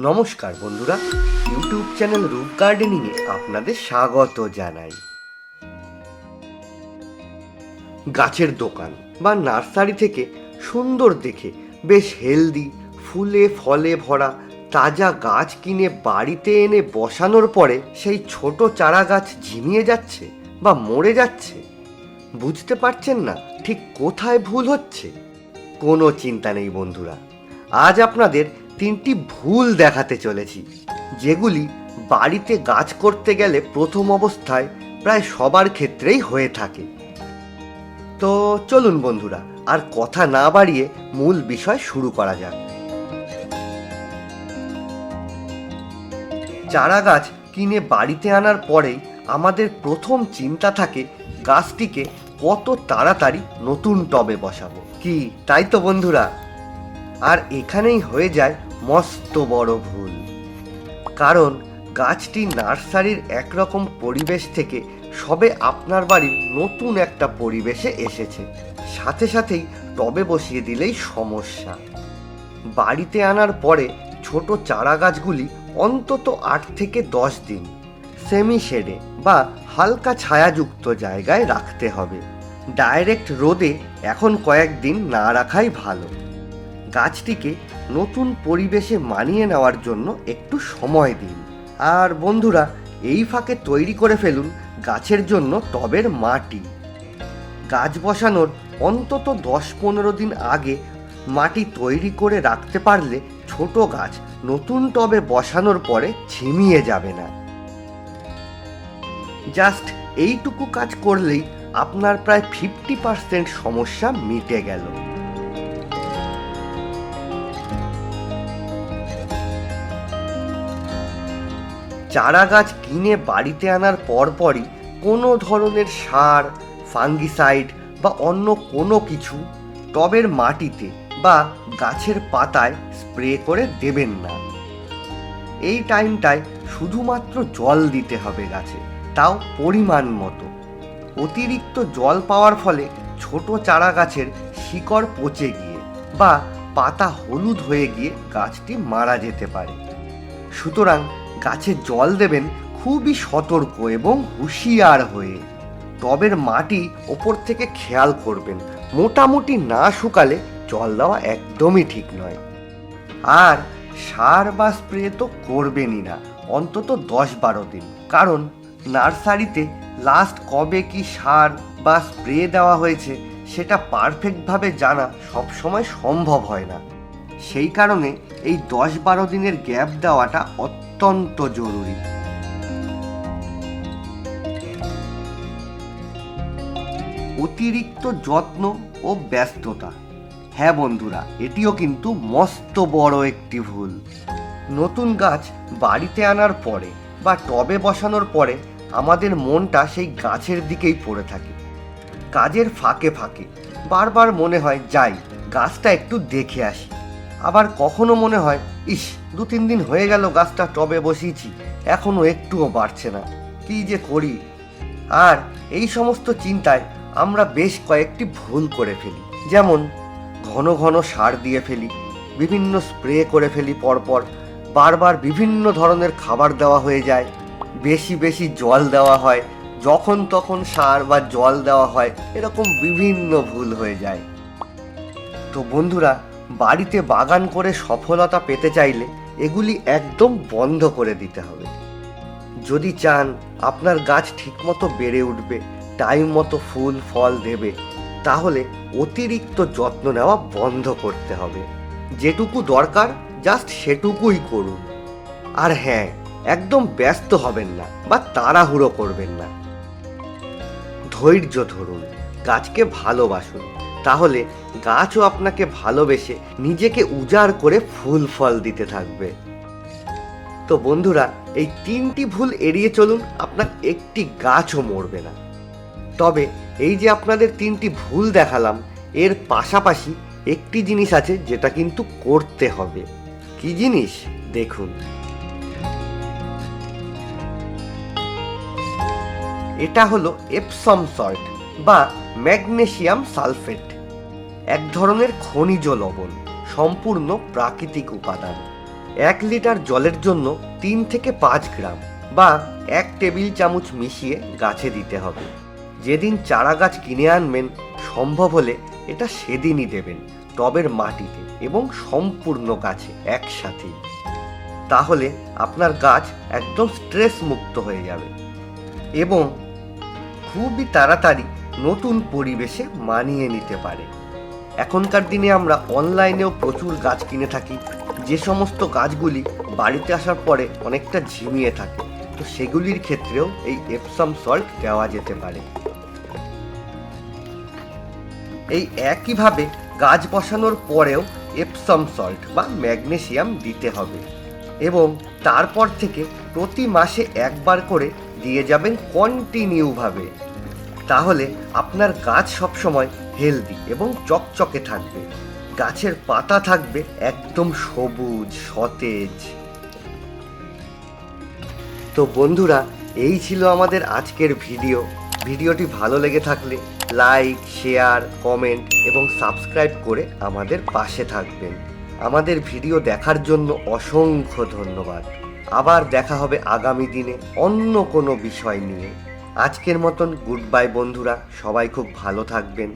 নমস্কার বন্ধুরা, YouTube channel রূপ গার্ডেনিংয়ে আপনাদের স্বাগত জানাই। গাছের দোকান বা নার্সারি থেকে সুন্দর দেখে বেশ হেলদি, ফুলে, ফলে ভরা, তাজা গাছ কিনে বাড়িতে এনে বসানোর পরে সেই ছোট চারা গাছ ঝিমিয়ে যাচ্ছে বা মরে যাচ্ছে। বুঝতে পারছেন না ঠিক কোথায় ভুল হচ্ছে? কোনো চিন্তা নেই বন্ধুরা। আজ আপনাদের তিনটি ভুল দেখাতে চলেছি, যেগুলি বাড়িতে গাছ করতে গেলে প্রথম অবস্থায় প্রায় সবার ক্ষেত্রেই হয়ে থাকে। তো চলুন বন্ধুরা, আর কথা না বাড়িয়ে মূল বিষয় শুরু করা যাক। চারা গাছ কিনে বাড়িতে আনার পরেই আমাদের প্রথম চিন্তা থাকে গাছটিকে কত তাড়াতাড়ি নতুন টবে বসাবো। কি, তাই তো বন্ধুরা? আর এখানেই হয়ে যায় মস্ত বড় ভুল। কারণ গাছটি নার্সারির একরকম পরিবেশ থেকে সবে আপনার বাড়ির নতুন একটা পরিবেশে এসেছে। সাথে সাথেই টবে বসিয়ে দিলেই সমস্যা। বাড়িতে আনার পরে ছোট চারা গাছগুলি অন্তত আট থেকে দশ দিন সেমি শেডে বা হালকা ছায়াযুক্ত জায়গায় রাখতে হবে। ডাইরেক্ট রোদে এখন কয়েকদিন না রাখাই ভালো। গাছটিকে নতুন পরিবেশে মানিয়ে নেওয়ার জন্য একটু সময় দিন। আর বন্ধুরা, এই ফাঁকে তৈরি করে ফেলুন গাছের জন্য টবের মাটি। গাছ বসানোর অন্তত দশ পনেরো দিন আগে মাটি তৈরি করে রাখতে পারলে ছোট গাছ নতুন টবে বসানোর পরে ঝিমিয়ে যাবে না। জাস্ট এইটুকু কাজ করলেই আপনার প্রায় ফিফটি পার্সেন্ট সমস্যা মিটে গেল। চারা গাছ কিনে বাড়িতে আনার পরপরই কোনো ধরনের সার, ফাঙ্গিসাইড বা অন্য কোনো কিছু টবের মাটিতে বা গাছের পাতায় স্প্রে করে দেবেন না। এই টাইমটায় শুধুমাত্র জল দিতে হবে গাছে, তাও পরিমাণ মতো। অতিরিক্ত জল পাওয়ার ফলে ছোট চারা গাছের শিকড় পচে গিয়ে বা পাতা হলুদ হয়ে গিয়ে গাছটি মারা যেতে পারে। সুতরাং গাছে জল দেবেন খুবই সতর্ক এবং হুঁশিয়ার হয়ে। টবের মাটি ওপর থেকে খেয়াল করবেন। মোটামুটি না শুকালে জল দেওয়া একদমই ঠিক নয়। আর সার বা স্প্রে তো করবেনই না, অন্তত দশ বারো দিন। কারণ নার্সারিতে লাস্ট কবে কি সার বা স্প্রে দেওয়া হয়েছে, সেটা পারফেক্টভাবে জানা সবসময় সম্ভব হয় না। সেই কারণে এই দশ বারো দিনের গ্যাপ দেওয়াটা অত্যন্ত জরুরি। অতিরিক্ত যত্ন ও ব্যস্ততা। হ্যাঁ বন্ধুরা, এটিও কিন্তু মস্ত বড় একটি ভুল। নতুন গাছ বাড়িতে আনার পরে বা টবে বসানোর পরে আমাদের মনটা সেই গাছের দিকেই পড়ে থাকে। কাজের ফাঁকে ফাঁকে বারবার মনে হয়, যাই, গাছটা একটু দেখে আসি। আবার কখনো মনে হয়, ইস, দু তিন দিন হয়ে গেল গাছটা টবে বসিয়েছি, এখনও একটুও বাড়ছে না, কি যে করি? আর এই সমস্ত চিন্তায় আমরা বেশ কয়েকটি ভুল করে ফেলি। যেমন, ঘন ঘন সার দিয়ে ফেলি, বিভিন্ন স্প্রে করে ফেলি পরপর, বারবার বিভিন্ন ধরনের খাবার দেওয়া হয়ে যায়, বেশি বেশি জল দেওয়া হয়, যখন তখন সার বা জল দেওয়া হয়, এরকম বিভিন্ন ভুল হয়ে যায়। তো বন্ধুরা বাড়িতে বাগান করে সফলতা পেতে চাইলে এগুলি একদম বন্ধ করে দিতে হবে। যদি চান আপনার গাছ ঠিকমতো বেড়ে উঠবে, টাইম মতো ফুল, ফল দেবে, তাহলে অতিরিক্ত যত্ন নেওয়া বন্ধ করতে হবে। যেটুকু দরকার, জাস্ট সেটুকুই করুন। আর হ্যাঁ একদম ব্যস্ত হবেন না বা তাড়াহুড়ো করবেন না। ধৈর্য ধরুন, গাছকে ভালোবাসুন। তাহলে গাছও আপনাকে ভালোবেসে নিজেকে উজাড় করে ফুল ফল দিতে থাকবে। তো বন্ধুরা, এই তিনটি ভুল এড়িয়ে চলুন, আপনার একটি গাছও মরবে না। তবে এই যে আপনাদের তিনটি ভুল দেখালাম, এর পাশাপাশি একটি জিনিস আছে যেটা কিন্তু করতে হবে। কি জিনিস? দেখুন। এটা হলো এপসম সল্ট বা ম্যাগনেসিয়াম সালফেট এক ধরনের খনিজ লবণ, সম্পূর্ণ প্রাকৃতিক উপাদান। এক লিটার জলের জন্য তিন থেকে পাঁচ গ্রাম বা এক টেবিল চামচ মিশিয়ে গাছে দিতে হবে। যেদিন চারা গাছ কিনে আনবেন, সম্ভব হলে এটা সেদিনই দেবেন টবের মাটিতে এবং সম্পূর্ণ গাছে একসাথেই। তাহলে আপনার গাছ একদম স্ট্রেস মুক্ত হয়ে যাবে এবং খুবই তাড়াতাড়ি নতুন পরিবেশে মানিয়ে নিতে পারে। এখনকার দিনে আমরা অনলাইনেও প্রচুর গাছ কিনে থাকি। যে সমস্ত গাছগুলি বাড়িতে আসার পরে অনেকটা ঝিমিয়ে থাকে, তো সেগুলির ক্ষেত্রেও এই এপসাম সল্ট দেওয়া যেতে পারে। এই একইভাবে গাছ বসানোর পরেও এপসাম সল্ট বা ম্যাগনেসিয়াম দিতে হবে এবং তারপর থেকে প্রতি মাসে একবার করে দিয়ে যাবেন কন্টিনিউভাবে তাহলে আপনার গাছ সবসময় হেলদি এবং চকচকে থাকবে। গাছের পাতা থাকবে একদম সবুজ, সতেজ। তো বন্ধুরা, এই ছিল আমাদের আজকের ভিডিও। ভিডিওটি ভালো লেগে থাকলে লাইক, শেয়ার, কমেন্ট এবং সাবস্ক্রাইব করে আমাদের পাশে থাকবেন। আমাদের ভিডিও দেখার জন্য অসংখ্য ধন্যবাদ। আবার দেখা হবে আগামী দিনে অন্য কোনো বিষয় নিয়ে। আজকের মতন গুড বাই বন্ধুরা সবাই খুব ভালো থাকবেন।